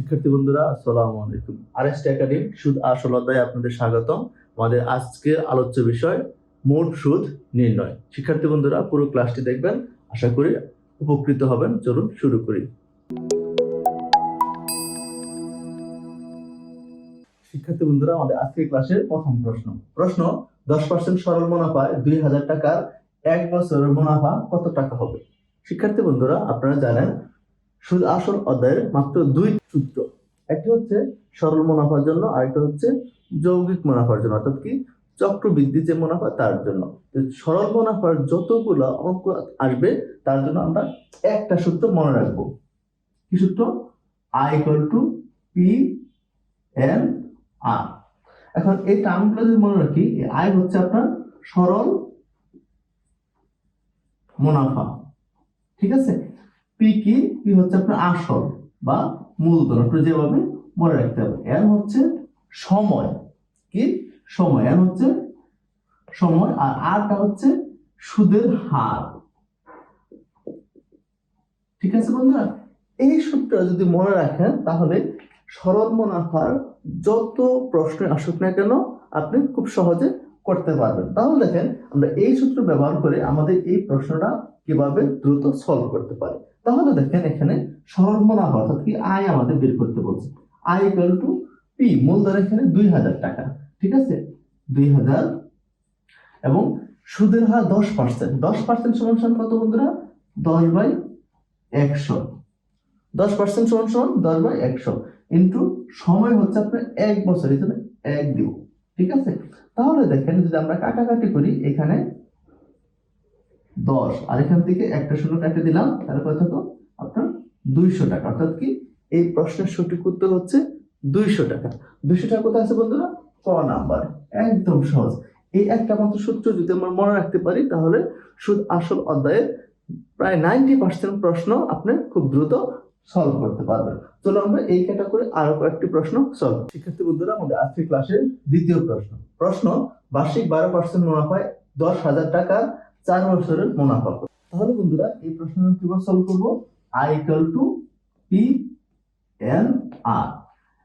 শিক্ষার্থী বন্ধুরা, আসসালামু আলাইকুম। আরএসটি একাডেমি সুদ আসল আপনাদের স্বাগতম। আমাদের আজকের আলোচ্য বিষয়, মোট সুদ নির্ণয়। শিক্ষার্থী বন্ধুরা, পুরো ক্লাসটি দেখবেন, আশা করি উপকৃত হবেন। চলুন শুরু করি। শিক্ষার্থী বন্ধুরা, আমাদের আজকের ক্লাসের প্রথম প্রশ্ন। প্রশ্ন, দশ পার্সেন্ট সরল মুনাফায় দুই হাজার টাকার এক বছরের মুনাফা কত টাকা হবে? শিক্ষার্থী বন্ধুরা, আপনারা জানেন সুদ আসল অধ্যায়ের মাত্র দুই সূত্র। একটা হচ্ছে সরল মুনাফার জন্য, আরেকটা হচ্ছে যৌগিক মুনাফার জন্য, অর্থাৎ কি চক্রবৃদ্ধি যে মুনাফা তার জন্য। সরল মুনাফার যতগুলো অঙ্ক আসবে, তার জন্য আমরা একটা সূত্র মনে রাখব। কি সূত্র? I equal to P N R এখন এই টার্মগুলো যদি মনে রাখি আই হচ্ছে আপনার সরল মুনাফা। ঠিক আছে? পি কি? হচ্ছে আপনার আসল বা মূলধন। আপনি যেভাবে মনে রাখতে হবে। এন হচ্ছে সময়। কি? সময়। এন হচ্ছে সময়। আর আরটা হচ্ছে সুদের হার। ঠিক আছে বন্ধুরা? এই সূত্রটা যদি মনে রাখেন, তাহলে সরল মুনাফার যত প্রশ্ন আসুক না কেন, আপনি খুব সহজে করতে পারবেন। তাহলে দেখেন, আমরা এই সূত্র ব্যবহার করে আমাদের এই প্রশ্নটা কীভাবে দ্রুত সলভ করতে পারি। তাহলে দেখেন এখানে সরল মুনাফা অর্থাৎ কি আয় আমাদের বের করতে বলছে। আই ইকুয়াল টু পি মূলধন এখানে দুই হাজার টাকা, ঠিক আছে? দুই হাজার এবং সুদের হার দশ পার্সেন্ট। দশ পার্সেন্ট সমান সমান কত বন্ধুরা? দশ বাই একশো। দশ পার্সেন্ট সমান সমান দশ বাই একশো। ইন্টু সময় হচ্ছে আপনার এক বছর এখানে এক দিব ঠিক আছে? তাহলে দেখেন যদি আমরা কাটাকাটি করি, এখানে দশ। আর এখান থেকে একটা শূন্য কাটে দিলাম, তাহলে কত থাকো আপনার দুইশো টাকা। অর্থাৎ কি? এই প্রশ্নের সঠিক উত্তর হচ্ছে দুইশো টাকা। দুইশো টাকা কোথায় আছে বন্ধুরা? ক নাম্বার। একদম সহজ। এই একটা মাত্র সূত্র যদি আমরা মনে রাখতে পারি, তাহলে সুদ আসল অধ্যায়ের প্রায় নাইনটি পার্সেন্ট প্রশ্ন আপনি খুব দ্রুত সলভ করতে পারবেন। চলো আমরা এই ক্যাটাগরি আরও কয়েকটি প্রশ্ন সলভ শিক্ষার্থী বন্ধুরা, আমাদের আজকের ক্লাসের দ্বিতীয় প্রশ্ন। প্রশ্ন, বার্ষিক বারো পার্সেন্ট মুনাফায় দশ হাজার টাকা চার বছরের মুনাফা কত? তাহলে বন্ধুরা, এই প্রশ্নটা কীভাবে সলভ করব? I equal to P N R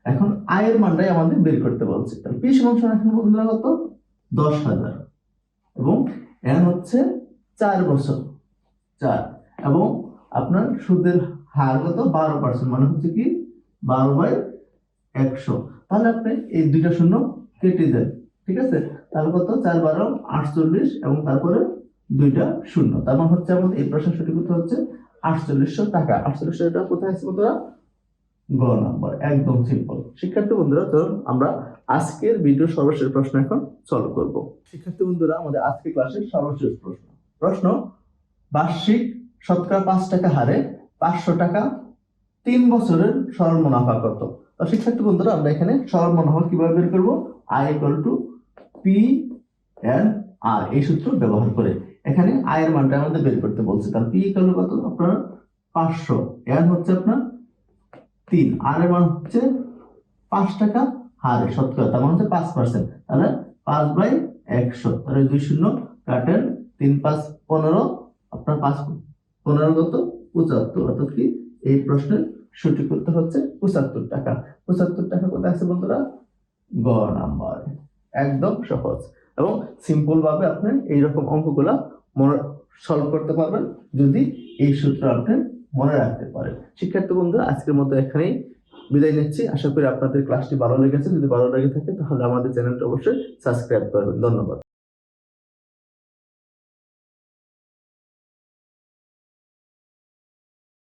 এখন আয়ের মানটাই আমাদের বের করতে বলছে। তাহলে পি সমান সমান এখন বন্ধুরা কত? দশ হাজার। এবং এন হচ্ছে চার বছর। চার। এবং আপনার সুদের হার কত? বারো পার্সেন্ট মানে হচ্ছে কি? বারো বাই একশো। তাহলে আপনি এই দুইটা শূন্য কেটে দেন। ঠিক আছে? তাহলে কত? চার বারো, আটচল্লিশ এবং তারপরে দুইটা শূন্য। তার মানে হচ্ছে আমাদের এই প্রশ্নের সঠিক উত্তর হচ্ছে আটচল্লিশশো টাকা। আটচল্লিশশো টাকা কোথায় আছে বন্ধুরা? গ নম্বর। একদম সিম্পল শিক্ষার্থী বন্ধুরা তো আমরা আজকের ভিডিও সর্বশেষ প্রশ্ন এখন সলভ করব। শিক্ষার্থী বন্ধুরা, আমাদের আজকের ক্লাসের সর্বশেষ প্রশ্ন। প্রশ্ন, বার্ষিক শতকরা পাঁচ টাকা হারে পাঁচশো টাকা তিন বছরের সরল মুনাফা কত? শিক্ষার্থী বন্ধুরা, আমরা এখানে সরল মুনাফা কীভাবে বের করব? I equal to P N R এই সূত্র ব্যবহার করে। এখানে আয়ের মানটা আমাদের বের করতে বলছে। তাহলে পি ইকুয়াল কত? আপনার পাঁচশো। এন হচ্ছে আপনার তিন। আর এর মান হচ্ছে পাঁচ টাকা হারে শতকরা। তার মানে হচ্ছে পাঁচ পার্সেন্ট তাহলে পাঁচ বাই একশো। তাহলে দুই শূন্য কাটেন তিন পাঁচ পনেরো। আপনার পাঁচ পনেরো কত? পঁচাত্তর। অর্থাৎ কি এই প্রশ্নের সঠিক উত্তর হচ্ছে পঁচাত্তর টাকা। পঁচাত্তর টাকা কোথায় আছে বন্ধুরা? গ নাম্বার। একদম সহজ। এবং সিম্পল ভাবে আপনি এইরকম অঙ্কগুলা মনে সলভ করতে পারবেন যদি এই সূত্র আপনি মনে রাখতে পারেন। শিক্ষার্থী বন্ধু আজকের মতো এখানেই বিদায় নিচ্ছি। আশা করি আপনাদের ক্লাসটি ভালো লেগেছে। যদি ভালো লেগে থাকে, তাহলে আমাদের চ্যানেলটা অবশ্যই সাবস্ক্রাইব করবেন। ধন্যবাদ।